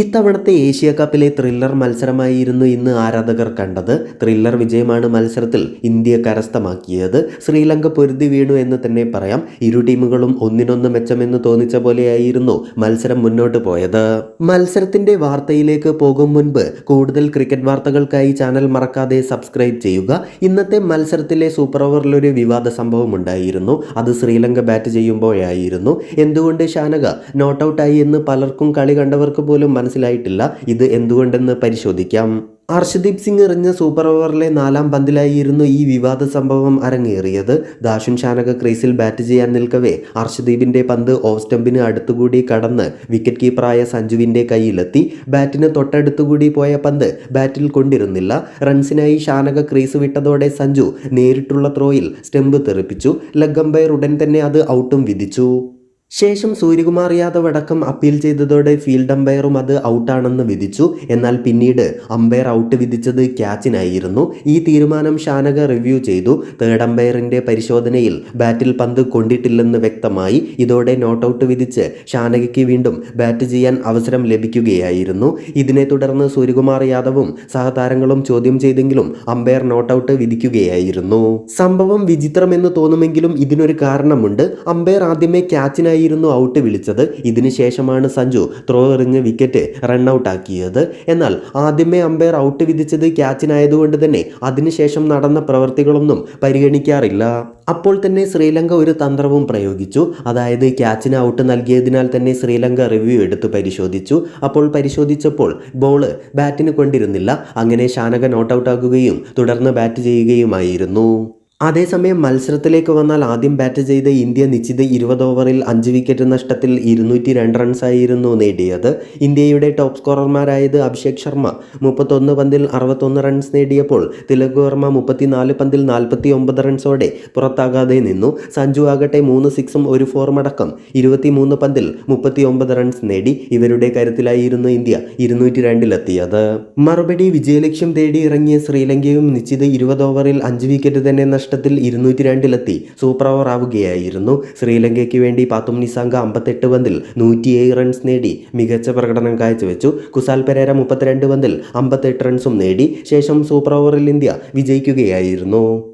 ഇത്തവണത്തെ Asia കപ്പിലെ thriller മത്സരമായിരുന്നു ഇന്ന് ആരാധകർ കണ്ടത്. ത്രില്ലർ വിജയമാണ് മത്സരത്തിൽ ഇന്ത്യ കരസ്ഥമാക്കിയത്. ശ്രീലങ്ക പൊരുതി വീണു എന്ന് തന്നെ പറയാം. ഇരു ടീമുകളും ഒന്നിനൊന്ന് മെച്ചമെന്ന് തോന്നിച്ച പോലെയായിരുന്നു മത്സരം മുന്നോട്ട് പോയത്. മത്സരത്തിന്റെ വാർത്തയിലേക്ക് പോകും മുൻപ് കൂടുതൽ ക്രിക്കറ്റ് വാർത്തകൾക്കായി ചാനൽ മറക്കാതെ സബ്സ്ക്രൈബ് ചെയ്യുക. ഇന്നത്തെ മത്സരത്തിലെ സൂപ്പർ ഓവറിലൊരു വിവാദ സംഭവം ഉണ്ടായിരുന്നു. അത് ശ്രീലങ്ക ബാറ്റ് ചെയ്യുമ്പോഴായിരുന്നു. എന്തുകൊണ്ട് ഷാനക നോട്ട് ഔട്ടായി എന്ന് പലർക്കും കളി കണ്ടവർക്ക് പോലും മനസ്സിലായിട്ടില്ല. ഇത് എന്തുകൊണ്ടെന്ന് പരിശോധിക്കാം. അർഷദീപ് സിംഗ് എറിഞ്ഞ സൂപ്പർ ഓവറിലെ നാലാം പന്തിലായിരുന്നു ഈ വിവാദ സംഭവം അരങ്ങേറിയത്. ദാഷുൻ ഷാനക ക്രീസിൽ ബാറ്റ് ചെയ്യാൻ നിൽക്കവേ അർഷദീപിന്റെ പന്ത് ഓഫ് സ്റ്റംപിന് അടുത്തുകൂടി കടന്ന് വിക്കറ്റ് കീപ്പറായ സഞ്ജുവിന്റെ കയ്യിലെത്തി. ബാറ്റിന് തൊട്ടടുത്തുകൂടി പോയ പന്ത് ബാറ്റിൽ കൊണ്ടിരുന്നില്ല. റൺസിനായി ഷാനക ക്രീസ് വിട്ടതോടെ സഞ്ജു നേരിട്ടുള്ള ത്രോയിൽ സ്റ്റെമ്പ് തെറിപ്പിച്ചു. ലെഗ് ഉടൻ തന്നെ അത് ഔട്ടും വിധിച്ചു. ശേഷം സൂര്യകുമാർ യാദവ് അടക്കം അപ്പീൽ ചെയ്തതോടെ ഫീൽഡ് അമ്പയറും അത് ഔട്ടാണെന്ന് വിധിച്ചു. എന്നാൽ പിന്നീട് അമ്പയർ ഔട്ട് വിധിച്ചത് ക്യാച്ചിനായിരുന്നു ഈ തീരുമാനം ഷാനക റിവ്യൂ ചെയ്തു. തേർഡ് അമ്പയറിന്റെ പരിശോധനയിൽ ബാറ്റിൽ പന്ത് കൊണ്ടിട്ടില്ലെന്ന് വ്യക്തമായി. ഇതോടെ നോട്ട് ഔട്ട് വിധിച്ച് ഷാനകയ്ക്ക് വീണ്ടും ബാറ്റ് ചെയ്യാൻ അവസരം ലഭിക്കുകയായിരുന്നു. ഇതിനെ തുടർന്ന് സൂര്യകുമാർ യാദവും സഹതാരങ്ങളും ചോദ്യം ചെയ്തെങ്കിലും അമ്പയർ നോട്ട് ഔട്ട് വിധിക്കുകയായിരുന്നു. സംഭവം വിചിത്രമെന്ന് തോന്നുമെങ്കിലും ഇതിനൊരു കാരണമുണ്ട്. അമ്പയർ ആദ്യമേ ക്യാച്ചിനായി ആയിരുന്നു ഔട്ട് വിളിച്ചത്? ഇതിനുശേഷമാണ് സഞ്ജു ത്രോ എറിഞ്ഞ് വിക്കറ്റ് റൺ ഔട്ട് ആക്കിയത്. എന്നാൽ ആദ്യമേ അമ്പയർ ഔട്ട് വിധിച്ചത് ക്യാച്ചിനായതുകൊണ്ട് തന്നെ. അതിനുശേഷം നടന്ന പ്രവൃത്തികളൊന്നും പരിഗണിക്കാറില്ല. അപ്പോൾ തന്നെ ശ്രീലങ്ക ഒരു തന്ത്രവും പ്രയോഗിച്ചു. അതായത് ക്യാച്ചിന് ഔട്ട് നൽകിയതിനാൽ തന്നെ ശ്രീലങ്ക റിവ്യൂ എടുത്ത് പരിശോധിച്ചു. അപ്പോൾ പരിശോധിച്ചപ്പോൾ ബോൾ ബാറ്റിന് കൊണ്ടിരുന്നില്ല. അങ്ങനെ ഷാനക നോട്ട് ഔട്ട് ആകുകയും തുടർന്ന് ബാറ്റ് ചെയ്യുകയുമായിരുന്നു. അതേസമയം മത്സരത്തിലേക്ക് വന്നാൽ ആദ്യം ബാറ്റ് ചെയ്ത ഇന്ത്യ നിശ്ചിത ഇരുപത് ഓവറിൽ അഞ്ച് വിക്കറ്റ് നഷ്ടത്തിൽ ഇരുന്നൂറ്റി രണ്ട് റൺസായിരുന്നു നേടിയത്. ഇന്ത്യയുടെ ടോപ്പ് സ്കോറർമാരായത് അഭിഷേക് ശർമ്മ മുപ്പത്തൊന്ന് പന്തിൽ അറുപത്തൊന്ന് റൺസ് നേടിയപ്പോൾ തിലക് വർമ്മ മുപ്പത്തിനാല് പന്തിൽ നാൽപ്പത്തി ഒമ്പത് റൺസോടെ പുറത്താകാതെ നിന്നു. സഞ്ജു ആകട്ടെ മൂന്ന് സിക്സും ഒരു ഫോറും അടക്കം ഇരുപത്തിമൂന്ന് പന്തിൽ മുപ്പത്തി ഒമ്പത് റൺസ് നേടി. ഇവരുടെ കരുത്തിലായിരുന്നു ഇന്ത്യ ഇരുന്നൂറ്റി രണ്ടിലെത്തിയത് മറുപടി വിജയലക്ഷ്യം തേടി ഇറങ്ങിയ ശ്രീലങ്കയും നിശ്ചിത ഇരുപത് ഓവറിൽ അഞ്ച് വിക്കറ്റ് തന്നെ നഷ്ടത്തിൽ ഇരുന്നൂറ്റി രണ്ടിലെത്തി സൂപ്പർ ഓവർ ആവുകയായിരുന്നു ശ്രീലങ്കയ്ക്ക് വേണ്ടി പാത്തും നിസാങ്ക അമ്പത്തെട്ട് പന്തിൽ നൂറ്റിയേഴ് റൺസ് നേടി മികച്ച പ്രകടനം കാഴ്ചവെച്ചു. കുസാൽ പെരേര മുപ്പത്തിരണ്ട് പന്തിൽ അമ്പത്തെട്ട് റൺസും നേടി. ശേഷം സൂപ്പർ ഓവറിൽ ഇന്ത്യ വിജയിക്കുകയായിരുന്നു.